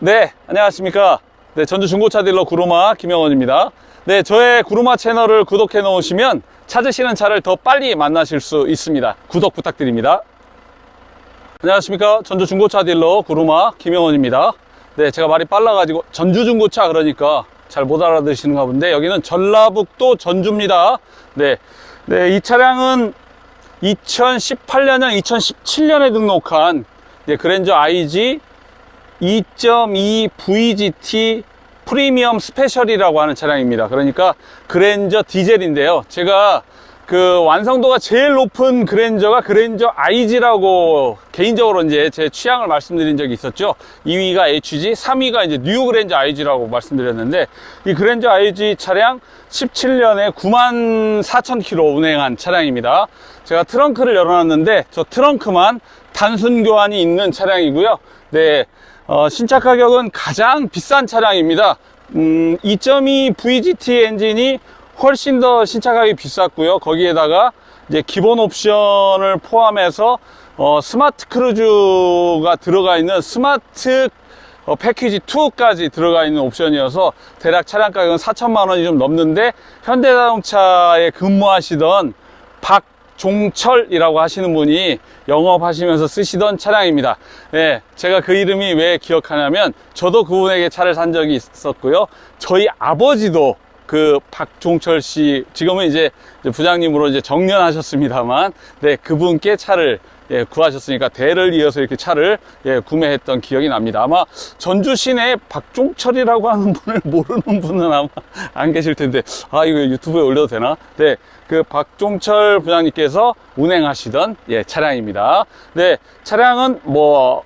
네, 안녕하십니까. 네, 전주 중고차 딜러 구루마 김영원입니다. 네, 저의 구루마 채널을 구독해 놓으시면 찾으시는 차를 더 빨리 만나실 수 있습니다. 구독 부탁드립니다. 안녕하십니까. 전주 중고차 딜러 구루마 김영원입니다. 네, 제가 말이 빨라 가지고 전주 중고차 그러니까 잘 못 알아들으시는가 본데 여기는 전라북도 전주입니다. 네, 네, 이 차량은 2018년이랑 2017년에 등록한 네, 그랜저 IG 2.2 VGT 프리미엄 스페셜이라고 하는 차량입니다. 그러니까 그랜저 디젤인데요. 제가 그 완성도가 제일 높은 그랜저가 그랜저 IG라고 개인적으로 이제 제 취향을 말씀드린 적이 있었죠. 2위가 HG, 3위가 이제 뉴 그랜저 IG라고 말씀드렸는데 이 그랜저 IG 차량 17년에 9만 4천 킬로 운행한 차량입니다. 제가 트렁크를 열어놨는데 저 트렁크만 단순 교환이 있는 차량이고요. 네, 어, 신차 가격은 가장 비싼 차량입니다. 음, 2.2 VGT 엔진이 훨씬 더 신차 가격이 비쌌고요. 거기에다가 이제 기본 옵션을 포함해서 어, 스마트 크루즈가 들어가 있는 스마트 어, 패키지 2까지 들어가 있는 옵션이어서 대략 차량 가격은 4천만 원이 좀 넘는데 현대자동차에 근무하시던 박 종철이라고 하시는 분이 영업하시면서 쓰시던 차량입니다. 예, 제가 그 이름이 왜 기억하냐면 저도 그분에게 차를 산 적이 있었고요. 저희 아버지도 그 박종철 씨 지금은 이제 부장님으로 이제 정년하셨습니다만 네 그분께 차를 예, 구하셨으니까 대를 이어서 이렇게 차를 예, 구매했던 기억이 납니다. 아마 전주 시내 박종철이라고 하는 분을 모르는 분은 아마 안 계실 텐데 아 이거 유튜브에 올려도 되나? 네, 그 박종철 부장님께서 운행하시던 예, 차량입니다. 네, 차량은 뭐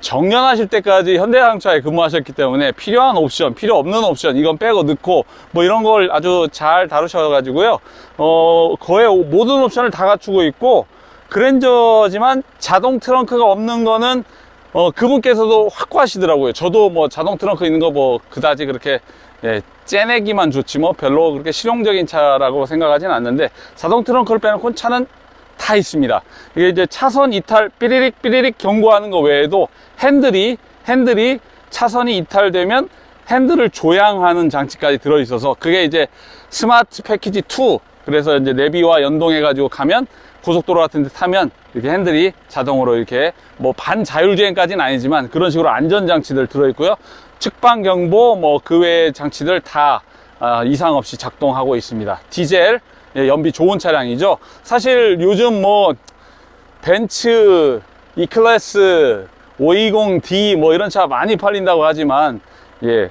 정년하실 때까지 현대자동차에 근무하셨기 때문에 필요한 옵션, 필요 없는 옵션 이건 빼고 넣고 뭐 이런 걸 아주 잘 다루셔가지고요. 어 거의 모든 옵션을 다 갖추고 있고 그랜저지만 자동 트렁크가 없는 거는 어 그분께서도 확고하시더라고요. 저도 뭐 자동 트렁크 있는 거 뭐 그다지 그렇게 예, 째내기만 좋지 뭐 별로 그렇게 실용적인 차라고 생각하진 않는데 자동 트렁크를 빼놓고 차는 다 있습니다. 이게 이제 차선 이탈 삐리릭 삐리릭 경고하는 거 외에도 핸들이 핸들이 차선이 이탈되면 핸들을 조향하는 장치까지 들어 있어서 그게 이제 스마트 패키지 2 그래서 이제 내비와 연동해 가지고 가면 고속도로 같은 데 타면 이렇게 핸들이 자동으로 이렇게 뭐 반자율주행까지는 아니지만 그런 식으로 안전장치들 들어 있고요. 측방 경보 뭐 그 외의 장치들 다 아, 이상 없이 작동하고 있습니다. 디젤 예, 연비 좋은 차량이죠. 사실 요즘 뭐 벤츠 E클래스 520D 뭐 이런 차 많이 팔린다고 하지만 예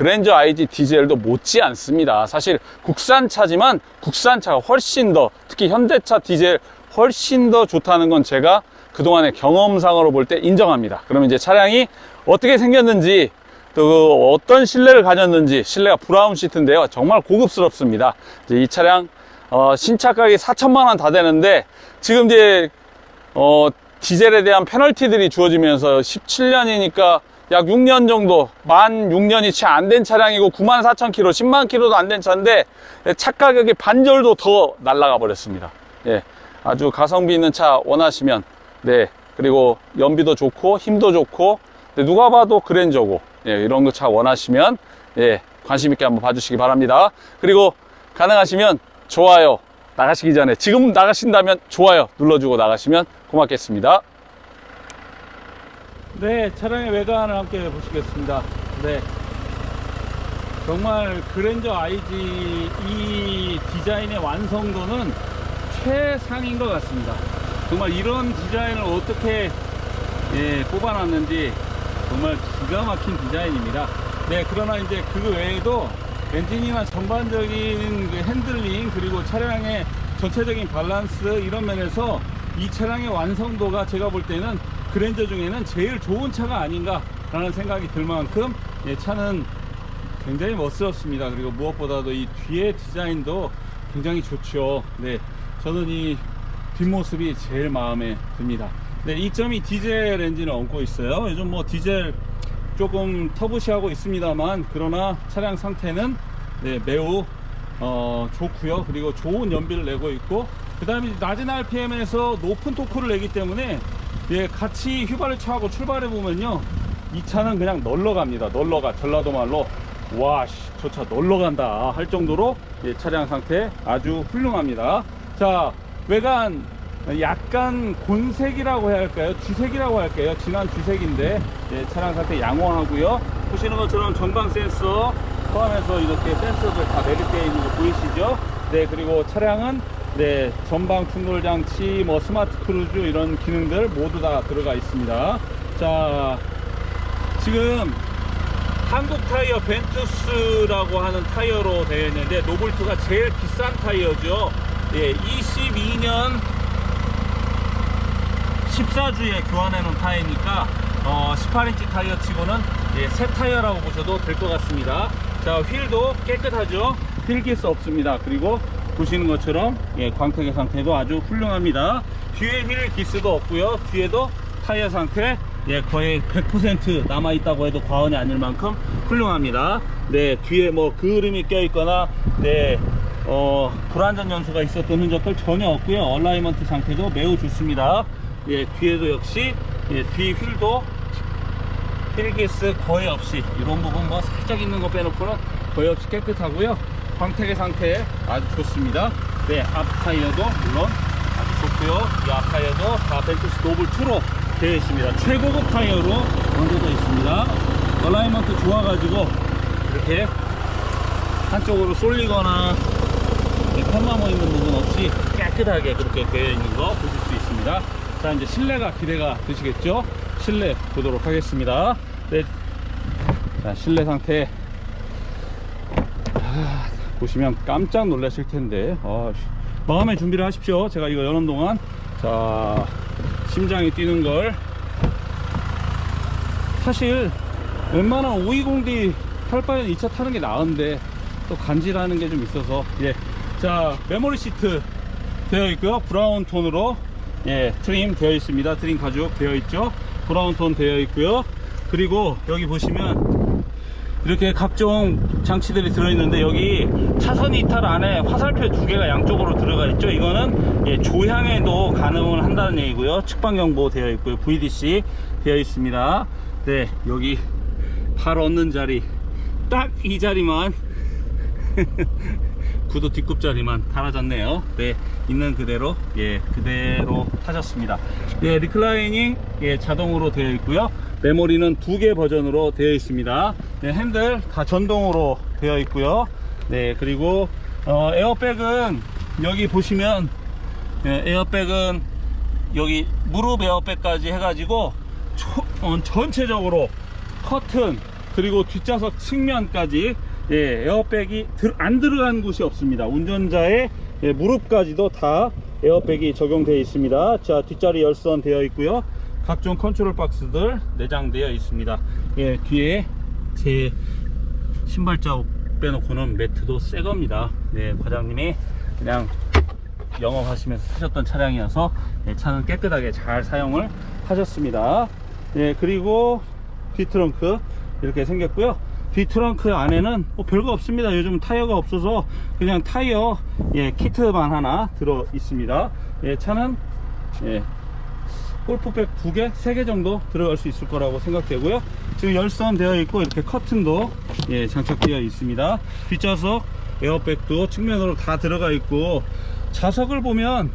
그랜저 IG 디젤도 못지 않습니다. 사실 국산차지만 국산차가 훨씬 더 특히 현대차 디젤 훨씬 더 좋다는 건 제가 그동안의 경험상으로 볼 때 인정합니다. 그러면 이제 차량이 어떻게 생겼는지 또그 어떤 실내를 가졌는지 실내가 브라운 시트인데요. 정말 고급스럽습니다. 이 차량 어, 신차 가격이 4천만 원 다 되는데 지금 이제 어, 디젤에 대한 페널티들이 주어지면서 17년이니까 약 6년 정도, 만 6년이 채 안 된 차량이고 9만 4천 킬로, 10만 킬로도 안 된 차인데 차 가격이 반절도 더 날라가 버렸습니다. 예, 아주 가성비 있는 차 원하시면 네 그리고 연비도 좋고 힘도 좋고 네, 누가 봐도 그랜저고 예, 이런 거 차 원하시면 예, 관심 있게 한번 봐주시기 바랍니다. 그리고 가능하시면 좋아요 나가시기 전에 지금 나가신다면 좋아요 눌러주고 나가시면 고맙겠습니다. 네, 차량의 외관을 함께 보시겠습니다. 네. 정말 그랜저 IG 이 디자인의 완성도는 최상인 것 같습니다. 정말 이런 디자인을 어떻게 예, 뽑아놨는지 정말 기가 막힌 디자인입니다. 네, 그러나 이제 그 외에도 엔진이나 전반적인 그 핸들링 그리고 차량의 전체적인 밸런스 이런 면에서 이 차량의 완성도가 제가 볼 때는 그랜저 중에는 제일 좋은 차가 아닌가라는 생각이 들 만큼 예, 차는 굉장히 멋스럽습니다. 그리고 무엇보다도 이 뒤에 디자인도 굉장히 좋죠. 네, 저는 이 뒷모습이 제일 마음에 듭니다. 네, 2.2 디젤 엔진을 얹고 있어요. 요즘 뭐 디젤 조금 터부시하고 있습니다만 그러나 차량 상태는 네, 매우 어, 좋고요. 그리고 좋은 연비를 내고 있고 그 다음에 낮은 RPM에서 높은 토크를 내기 때문에 예, 같이 휘발유 차하고 출발해 보면요 이 차는 그냥 널러 갑니다. 널러 가. 전라도 말로 와, 저차 널러 간다 할 정도로 예, 차량 상태 아주 훌륭합니다. 자, 외관 약간 곤색이라고 해야 할까요? 주색이라고 할까요? 진한 주색인데 예, 차량 상태 양호하고요. 보시는 것처럼 전방 센서 포함해서 이렇게 센서들 다 매립되어 있는 거 보이시죠? 네, 그리고 차량은 네, 전방 충돌 장치, 뭐 스마트 크루즈 이런 기능들 모두 다 들어가 있습니다. 자, 지금 한국 타이어 벤투스라고 하는 타이어로 되어 있는데 노블트가 제일 비싼 타이어죠. 예, 22년 14주에 교환해 놓은 타이어니까 어, 18인치 타이어 치고는 예, 새 타이어라고 보셔도 될 것 같습니다. 자, 휠도 깨끗하죠. 휠기스 없습니다. 그리고 보시는 것처럼 예, 광택의 상태도 아주 훌륭합니다. 뒤에 휠 기스도 없고요. 뒤에도 타이어 상태 예, 거의 100% 남아 있다고 해도 과언이 아닐 만큼 훌륭합니다. 네, 뒤에 뭐 그을음이 껴 있거나 네, 어, 불안전 연소가 있었던 흔적들 전혀 없고요. 얼라이먼트 상태도 매우 좋습니다. 예, 뒤에도 역시 예, 뒤 휠도 휠기스 거의 없이 이런 부분 뭐 살짝 있는 거 빼놓고는 거의 없이 깨끗하고요. 광택의 상태 아주 좋습니다. 네, 앞 타이어도 물론 아주 좋고요. 이 앞 타이어도 다 벤투스 노블 2로 되어 있습니다. 최고급 타이어로 만들어져 있습니다. 얼라이먼트 좋아가지고 이렇게 한쪽으로 쏠리거나 편마모 있는 부분 없이 깨끗하게 그렇게 되어 있는 거 보실 수 있습니다. 자, 이제 실내가 기대가 되시겠죠? 실내 보도록 하겠습니다. 네. 자, 실내 상태. 아, 보시면 깜짝 놀라실 텐데, 아, 씨. 마음의 준비를 하십시오. 제가 이거 여는 동안. 자, 심장이 뛰는 걸. 사실, 웬만한 520D 탈 바에는 이차 타는 게 나은데, 또 간지라는 게 좀 있어서, 예. 자, 메모리 시트 되어 있고요. 브라운 톤으로 예, 트림 되어 있습니다. 트림 가죽 되어 있죠. 브라운 톤 되어 있고요. 그리고 여기 보시면 이렇게 각종 장치들이 들어있는데 여기 차선 이탈 안에 화살표 두 개가 양쪽으로 들어가 있죠. 이거는 예, 조향에도 가능을 한다는 얘기고요. 측방 경보 되어 있고요. VDC 되어 있습니다. 네, 여기 발 얻는 자리 딱 이 자리만 구도 뒷굽자리만 달아졌네요. 네, 있는 그대로 예 그대로 타졌습니다. 예, 리클라이닝 예 자동으로 되어 있고요. 메모리는 두 개 버전으로 되어 있습니다. 네, 핸들 다 전동으로 되어 있고요. 네, 그리고 어, 에어백은 여기 보시면 예, 에어백은 여기 무릎 에어백까지 해가지고 초- 어, 전체적으로 커튼 그리고 뒷좌석 측면까지 예, 에어백이 들- 안 들어간 곳이 없습니다. 운전자의 예, 무릎까지도 다 에어백이 적용되어 있습니다. 자, 뒷자리 열선 되어 있고요. 각종 컨트롤 박스들 내장되어 있습니다. 예, 뒤에 제 신발 자국 빼놓고는 매트도 새 겁니다. 네, 과장님이 그냥 영업하시면서 사셨던 차량이어서 예, 차는 깨끗하게 잘 사용을 하셨습니다. 예, 그리고 뒤트렁크 이렇게 생겼고요. 뒤트렁크 안에는 뭐 별거 없습니다. 요즘 타이어가 없어서 그냥 타이어 예, 키트만 하나 들어 있습니다. 예, 차는 예, 골프백 두 개, 세개 정도 들어갈 수 있을 거라고 생각되고요. 지금 열선 되어 있고 이렇게 커튼도 예, 장착되어 있습니다. 뒷좌석 에어백도 측면으로 다 들어가 있고 좌석을 보면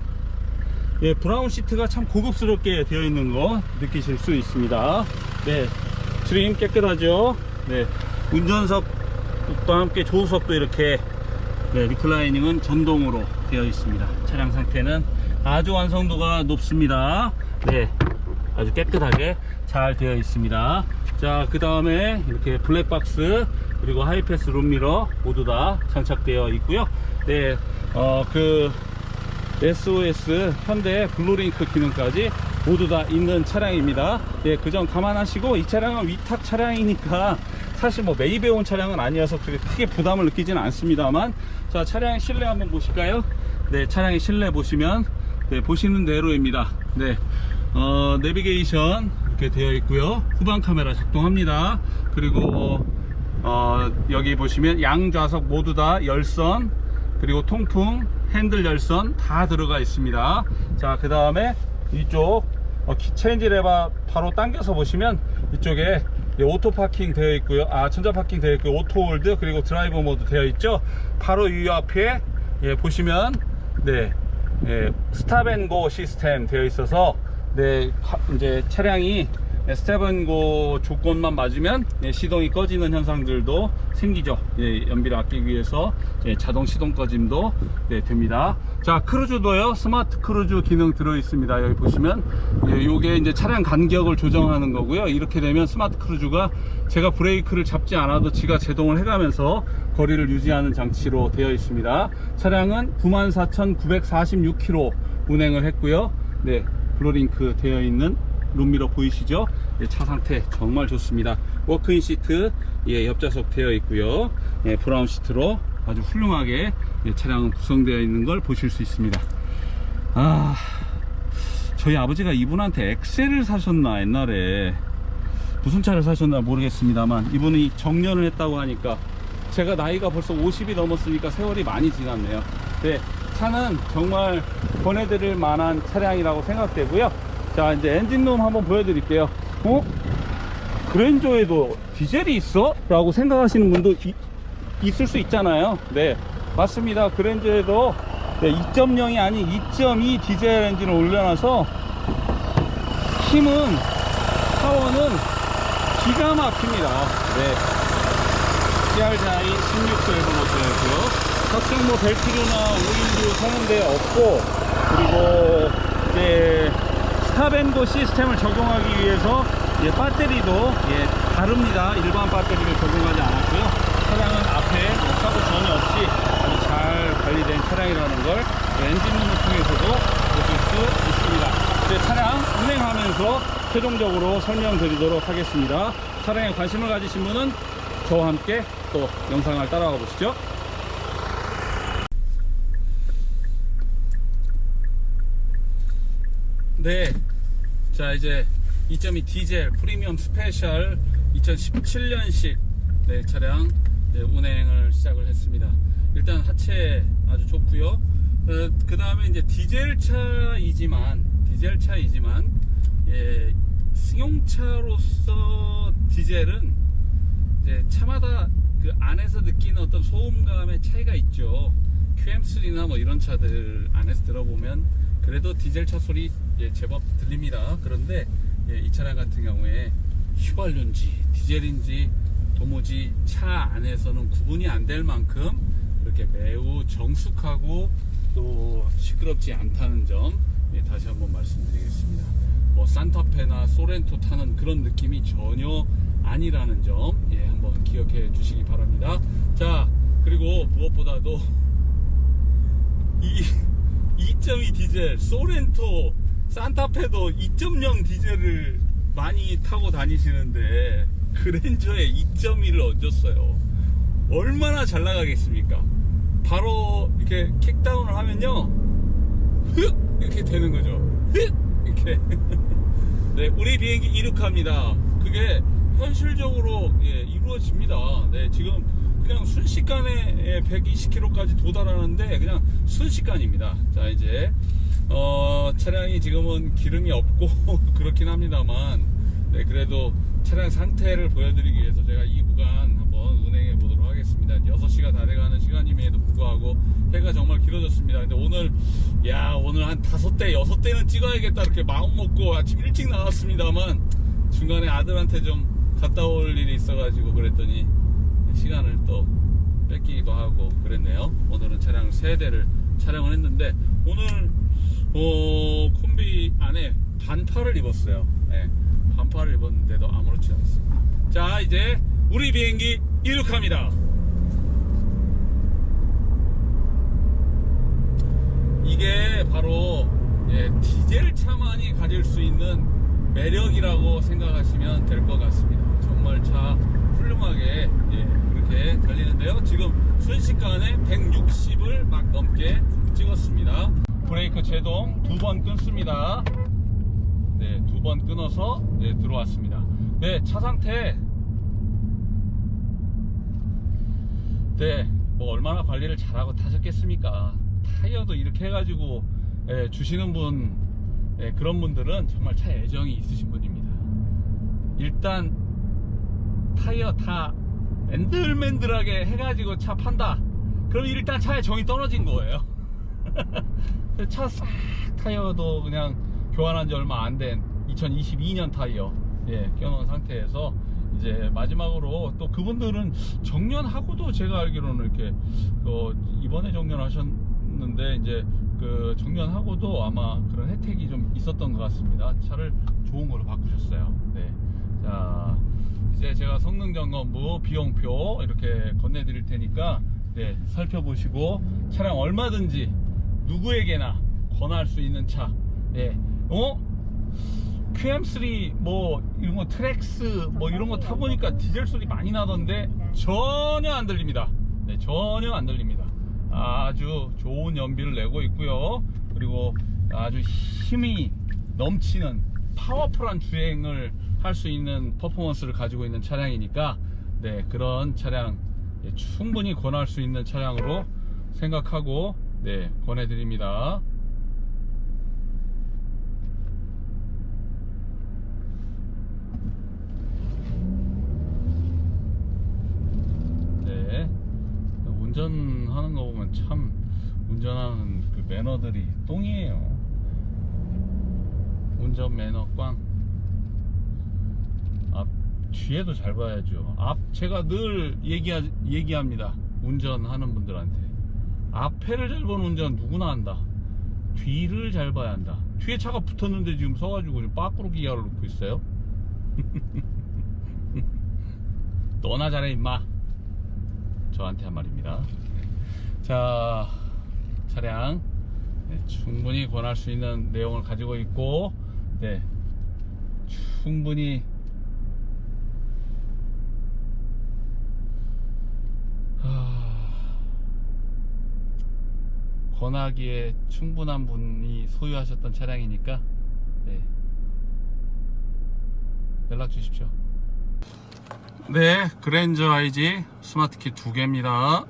예, 브라운 시트가 참 고급스럽게 되어 있는 거 느끼실 수 있습니다. 네, 트림 깨끗하죠. 네, 운전석과 함께 조수석도 이렇게 네, 리클라이닝은 전동으로 되어 있습니다. 차량 상태는 아주 완성도가 높습니다. 네, 아주 깨끗하게 잘 되어 있습니다. 자, 그 다음에 이렇게 블랙박스 그리고 하이패스 룸미러 모두 다 장착되어 있고요. 네, 어, 그 SOS 현대 블루링크 기능까지 모두 다 있는 차량입니다. 예, 그 점 감안하시고 이 차량은 위탁 차량이니까 사실 뭐 매입해 온 차량은 아니어서 그렇게 크게 부담을 느끼지는 않습니다만 자 차량의 실내 한번 보실까요? 네, 차량의 실내 보시면 네, 보시는 대로입니다. 네, 어, 내비게이션 이렇게 되어 있고요. 후방 카메라 작동합니다. 그리고 어, 여기 보시면 양좌석 모두 다 열선 그리고 통풍 핸들 열선 다 들어가 있습니다 자 그 다음에 이쪽 어, 키 체인지 레바 바로 당겨서 보시면 이쪽에 네, 오토 파킹 되어 있고요. 아, 천자 파킹 되어 있고요. 오토 홀드 그리고 드라이버 모드 되어 있죠. 바로 이 앞에 예, 보시면 네. 예, 스탑앤고 시스템 되어 있어서 네, 가- 이제 차량이 네, 스탑앤고 조건만 맞으면 예, 시동이 꺼지는 현상들도 생기죠. 예, 연비를 아끼기 위해서 예, 자동 시동 꺼짐도 네, 됩니다. 자, 크루즈도요. 스마트 크루즈 기능 들어 있습니다. 여기 보시면 예, 요게 이제 차량 간격을 조정하는 거고요. 이렇게 되면 스마트 크루즈가 제가 브레이크를 잡지 않아도 지가 제동을 해가면서 거리를 유지하는 장치로 되어 있습니다. 차량은 94,946km 운행을 했고요. 네, 블로링크 되어 있는 룸미러 보이시죠? 예, 차 상태 정말 좋습니다. 워크인 시트 예, 옆좌석 되어 있고요. 예, 브라운 시트로 아주 훌륭하게 예, 차량은 구성되어 있는 걸 보실 수 있습니다. 아, 저희 아버지가 이분한테 엑셀을 사셨나 옛날에 무슨 차를 사셨나 모르겠습니다만 이분이 정년을 했다고 하니까 제가 나이가 벌써 50이 넘었으니까 세월이 많이 지났네요. 네, 차는 정말 권해드릴 만한 차량이라고 생각되고요. 자, 이제 엔진룸 한번 보여드릴게요. 어? 그랜저에도 디젤이 있어? 라고 생각하시는 분도 이- 있을 수 있잖아요. 네, 맞습니다. 그랜저에도 2.0이 아닌 2.2 디젤 엔진을 올려놔서 힘은 파워는 기가 막힙니다. 네. CR자인 16세븐 모델이고요. 각종 뭐 벨트류나 오일류 사용대 없고 그리고 이제 스탑앤고 시스템을 적용하기 위해서 예, 배터리도 예, 다릅니다. 일반 배터리를 적용하지 않았고요. 차량은 앞에 뭐 사고 전혀 없이 아주 잘 관리된 차량이라는 걸 엔진룸을 통해서도 보실 수 있습니다. 이제 차량 운행하면서 최종적으로 설명드리도록 하겠습니다. 차량에 관심을 가지신 분은 저와 함께 또 영상을 따라가 보시죠. 네. 자, 이제 2.2 디젤 프리미엄 스페셜 2017년식 네, 차량 네, 운행을 시작을 했습니다. 일단 하체 아주 좋고요. 어, 그 다음에 이제 디젤 차이지만 디젤 차이지만 예, 승용차로서 디젤은 이제 차마다 그 안에서 느끼는 어떤 소음감의 차이가 있죠. QM3나 뭐 이런 차들 안에서 들어보면 그래도 디젤 차 소리 예, 제법 들립니다. 그런데 예, 이 차량 같은 경우에 휘발유인지 디젤인지 도무지 차 안에서는 구분이 안 될 만큼 이렇게 매우 정숙하고 또 시끄럽지 않다는 점 예, 다시 한번 말씀드리겠습니다. 뭐 산타페나 소렌토 타는 그런 느낌이 전혀 아니라는 점 예, 한번 기억해 주시기 바랍니다. 자 그리고 무엇보다도 이 2.2 디젤 소렌토 산타페도 2.0 디젤을 많이 타고 다니시는데 그랜저에 2.1을 얹었어요. 얼마나 잘 나가겠습니까? 바로 이렇게 킥다운을 하면요. 흑 이렇게 되는 거죠. 흑 이렇게. 네, 우리 비행기 이륙합니다. 그게 현실적으로 예, 이루어집니다. 네, 지금 그냥 순식간에 120km까지 도달하는데 그냥 순식간입니다. 자, 이제 어, 차량이 지금은 기름이 없고 그렇긴 합니다만 네, 그래도 차량 상태를 보여드리기 위해서 제가 이 구간 한번 운행해 보도록 하겠습니다. 6시가 다 돼가는 시간임에도 불구하고 해가 정말 길어졌습니다. 근데 오늘, 야, 오늘 한 다섯 대, 여섯 대는 찍어야겠다. 이렇게 마음 먹고 아침 일찍 나왔습니다만 중간에 아들한테 좀 갔다 올 일이 있어가지고 그랬더니 시간을 또 뺏기기도 하고 그랬네요. 오늘은 차량 세 대를 촬영을 했는데 오늘 어, 콤비 안에 반팔을 입었어요. 네, 반팔을 입었는데도 아무렇지 않습니다. 자, 이제 우리 비행기 이륙합니다. 이게 바로 예, 디젤 차만이 가질 수 있는 매력이라고 생각하시면 될 것 같습니다. 정말 차 훌륭하게 예, 그렇게 달리는데요. 지금 순식간에 160을 막 넘게 찍었습니다. 브레이크 제동 두 번 끊습니다. 네, 두 번 끊어서 네, 들어왔습니다. 네, 차 상태 네, 뭐 얼마나 관리를 잘하고 타셨겠습니까? 타이어도 이렇게 해가지고 예, 주시는 분 예, 그런 분들은 정말 차 애정이 있으신 분입니다. 일단 타이어 다 맨들맨들하게 해가지고 차 판다. 그럼 일단 차에 정이 떨어진 거예요. 차 싹 타이어도 그냥 교환한 지 얼마 안 된 2022년 타이어 예 껴놓은 상태에서 이제 마지막으로 또 그분들은 정년하고도 제가 알기로는 이렇게 어, 이번에 정년하셨는데 이제 그 정년하고도 아마 그런 혜택이 좀 있었던 것 같습니다. 차를 좋은 걸로 바꾸셨어요. 네. 자, 이제 제가 성능 점검부 비용표 이렇게 건네드릴 테니까 네, 살펴보시고 차량 얼마든지 누구에게나 권할 수 있는 차. 네. 어? QM3 뭐 이런 거 트랙스 뭐 이런 거 타보니까 디젤 소리 많이 나던데 전혀 안 들립니다. 네, 전혀 안 들립니다. 아주 좋은 연비를 내고 있고요. 그리고 아주 힘이 넘치는 파워풀한 주행을 할 수 있는 퍼포먼스를 가지고 있는 차량이니까 네, 그런 차량 예, 충분히 권할 수 있는 차량으로 생각하고 네, 권해드립니다. 네. 운전하는 거 보면 참 운전하는 그 매너들이 똥이에요. 운전 매너 꽝. 앞 뒤에도 잘 봐야죠. 앞 제가 늘 얘기하, 얘기합니다. 운전하는 분들한테 앞에를 잘 보는 운전 누구나 한다. 뒤를 잘 봐야 한다. 뒤에 차가 붙었는데 지금 서가지고 지금 빠꾸로 기아를 놓고 있어요. 너나 잘해 임마. 저한테 한 말입니다. 자, 차량 네, 충분히 권할 수 있는 내용을 가지고 있고, 네, 충분히 하, 권하기에 충분한 분이 소유하셨던 차량이니까, 네, 연락 주십시오. 네, 그랜저 IG 스마트키 두 개입니다.